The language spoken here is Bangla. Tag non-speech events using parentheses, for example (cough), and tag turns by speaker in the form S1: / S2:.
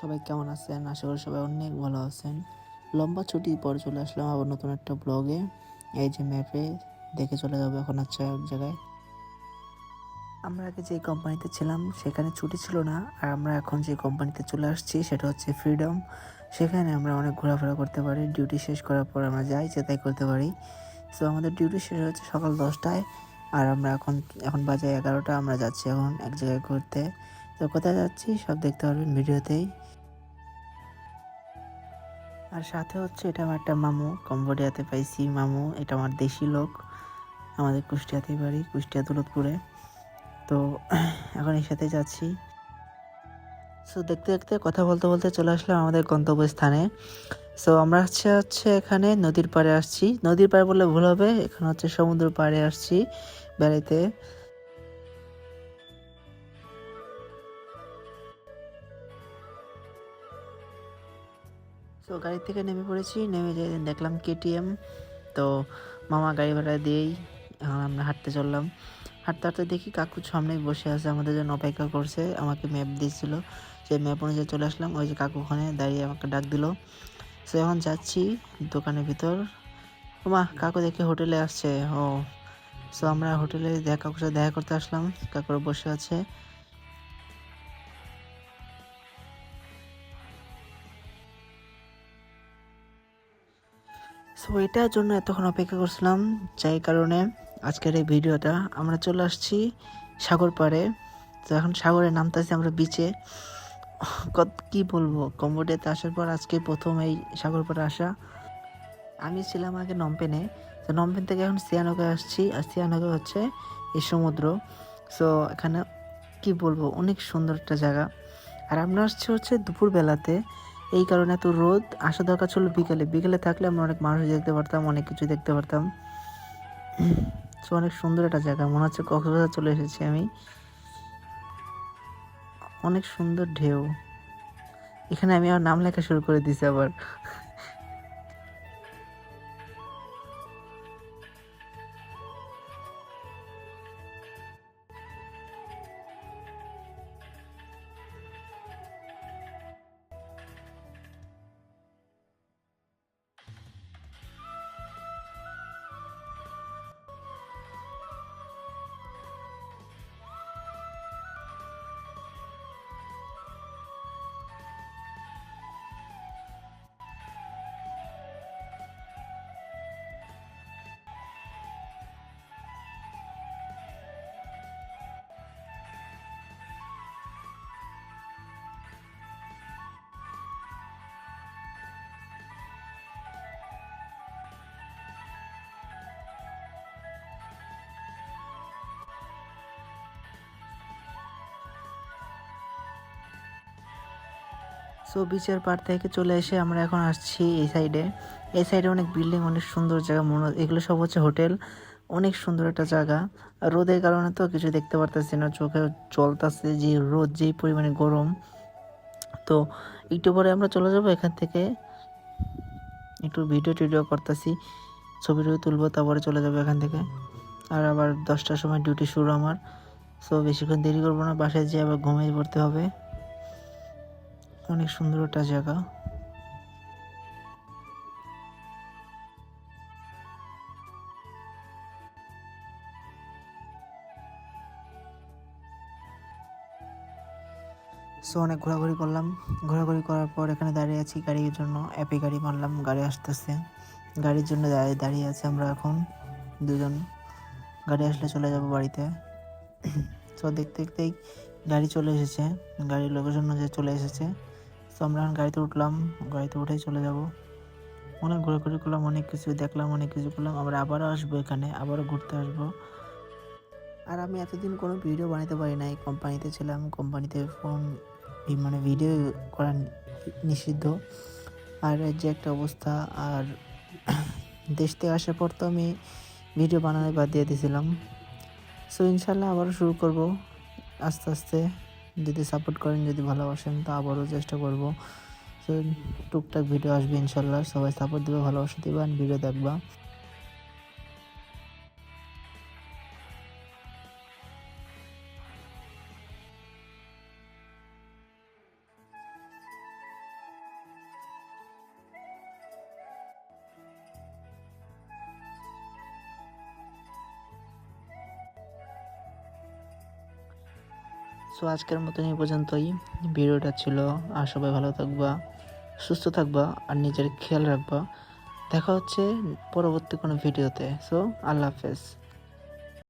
S1: সবাই কেমন আছেন? আশা করি সবাই অনেক ভালো আছেন। লম্বা ছুটির পর চলে আসলাম আবার নতুন একটা ব্লগে। এই যে ম্যাপে দেখে চলে যাব এখন আচ্ছা এক জায়গায়। আমরা আগে যে কোম্পানিতে ছিলাম, সেখানে ছুটি ছিল না। আর আমরা এখন যে কোম্পানিতে চলে আসছি, সেটা হচ্ছে ফ্রিডম সেখানে আমরা অনেক ঘোরাফেরা করতে পারি। ডিউটি শেষ করার পর আমরা যাই তাই করতে পারি। সো আমাদের ডিউটি শেষ হচ্ছে সকাল দশটায়। আর আমরা এখন এখন বাজে এগারোটা। আমরা যাচ্ছি এখন এক জায়গায় ঘুরতে। তো কোথায় যাচ্ছি সব দেখতে পারবেন ভিডিওতেই। আর সাথে হচ্ছে এটা আমার একটা মামু, কম্বোডিয়াতে পাইছি মামু, এটা আমার দেশি লোক, আমাদের কুষ্টিয়াতেই বাড়ি, কুষ্টিয়া দৌলতপুরে। তো এখন এর সাথে যাচ্ছি। সো দেখতে দেখতে কথা বলতে বলতে চলে আসলাম আমাদের গন্তব্যস্থানে। সো আমরা হচ্ছে হচ্ছে এখানে নদীর পাড়ে আসছি। নদীর পাড়ে বললে ভুল হবে, এখানে হচ্ছে সমুদ্র পাড়ে আসছি বেড়াইতে। তো গাড়ি থেকে নেমে পড়েছি, নেমে যে দেখলাম কেটিএম তো মামা গাড়ি ভাড়া দিয়েই আমরা হাঁটতে চললাম। হাঁটতে হাঁটতে দেখি কাকু সামনেই বসে আছে, আমাদের জন্য অপেক্ষা করছে, আমাকে ম্যাপ দিয়েছিল। সেই ম্যাপ অনুযায়ী চলে আসলাম, ওই যে কাকু ওখানে দাঁড়িয়ে আমাকে ডাক দিল। সো এখন যাচ্ছি দোকানের ভিতর। মা কাকু দেখে হোটেলে আসছে, ও। সো আমরা হোটেলে দেখা কাকুর সাথে দেখা করতে আসলাম কাকুর বসে আছে। সো এটার জন্য এতক্ষণ অপেক্ষা করছিলাম, যাই কারণে আজকের এই ভিডিওটা আমরা চলে আসছি সাগর পাড়ে। তো এখন সাগরে নামতেছি আমরা বিচে কত, কি বলব, কম্বোডিয়াতে আসার পর আজকে প্রথম এই সাগর পাড়ে আসা। আমি ছিলাম আগে নমপেনে, তো নমপেন থেকে এখন সিয়ানগে আসছি, আর সিয়ানগে হচ্ছে এই সমুদ্র। সো এখানে কি বলব, অনেক সুন্দর একটা জায়গা। আর আমরা আসছি হচ্ছে দুপুরবেলাতে এই কারণে এত রোদ, আসা দরকার ছিল বিকেলে। বিকেলে থাকলে আমরা অনেক মানুষ দেখতে পারতাম, অনেক কিছু দেখতে পারতাম। সো অনেক সুন্দর একটা জায়গা, মনে হচ্ছে কক্সবাজার চলে এসেছি আমি। অনেক সুন্দর ঢেউ। এখানে আমি আমার নাম লেখা শুরু করে দিছি আবার। সো বিচের পার থেকে চলে এসে আমরা এখন আসছি এই সাইডে এই সাইডে অনেক বিল্ডিং অনেক সুন্দর জায়গা, মনে এগুলো সব হচ্ছে হোটেল অনেক সুন্দর একটা জায়গা। রোদের কারণে তো কিছু দেখতে পারতেছি না, চোখে চলতেছে যে রোদ, যেই পরিমাণে গরম। তো, একটু পরে আমরা চলে যাব এখান থেকে। একটু ভিডিও টিডিও করতেছি, ছবি টবি তুলবো, তারপরে চলে যাব এখান থেকে। আর আবার দশটার সময় ডিউটি শুরু আমার। সো বেশিক্ষণ দেরি করব না, বাসায় যেয়ে আবার ঘুমিয়ে পড়তে হবে। অনেক সুন্দর একটা জায়গা। সো অনেক ঘোরাঘুরি করলাম। ঘোরাঘুরি করার পর এখানে দাঁড়িয়ে আছি গাড়ির জন্য। অ্যাপে গাড়ি মারলাম, গাড়ি আসতেছে। গাড়ির জন্য দাঁড়িয়ে দাঁড়িয়ে আছি আমরা এখন দুজন। গাড়ি আসলে চলে যাব বাড়িতে। (clears throat) সো দেখতে দেখতেই গাড়ি চলে এসেছে। গাড়ির লোকেশন যে চলে এসেছে। তো আমরা এখন গাড়িতে উঠলাম, গাড়িতে উঠেই চলে যাব। অনেক ঘোরাঘুরি করলাম, অনেক কিছু দেখলাম, অনেক কিছু করলাম। আমরা আবারও আসব এখানে, আবারও ঘুরতে আসব। আর আমি এতদিন কোনো ভিডিও বানাতে পারি নাই। কোম্পানিতে ছিলাম, কোম্পানিতে ফোন মানে ভিডিও করা নিষিদ্ধ। আর যে একটা অবস্থা, আর দেশ থেকে আসার পর তো আমি ভিডিও বানানো বাদ দিয়ে দিয়েছিলাম। সো ইনশাল্লাহ আবারও শুরু করব, আস্তে আস্তে। যদি সাপোর্ট করেন, যদি ভালোবাসেন, তো আবারও চেষ্টা করব। তো টুকটাক ভিডিও আসবে ইনশাল্লাহ। সবাই সাপোর্ট দেবে, ভালোবাসা দেবে আর ভিডিও দেখবা। সো আজকের মতন এই পর্যন্তই। ভিডিওটা ছিল, আর সবাই ভালো থাকবা, সুস্থ থাকবা, আর নিজের খেয়াল রাখবা। দেখা হচ্ছে পরবর্তী কোনো ভিডিওতে। সো আল্লাহ হাফেজ।